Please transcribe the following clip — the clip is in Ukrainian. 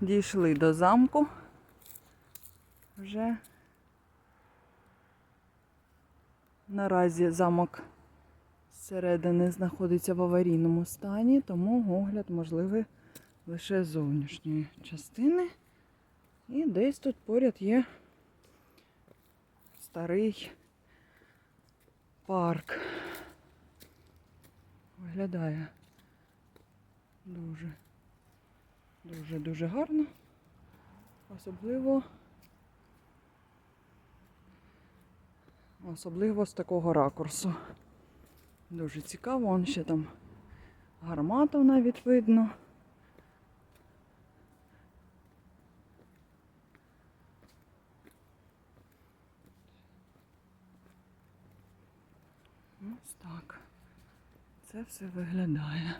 дійшли до замку. Вже наразі замок зсередини знаходиться в аварійному стані, тому огляд можливий лише з зовнішньої частини. І десь тут поряд є старий парк. Виглядає дуже, дуже, дуже гарно. Особливо, особливо з такого ракурсу. Дуже цікаво, вон ще там гармату навіть видно. Ось так. Це все виглядає.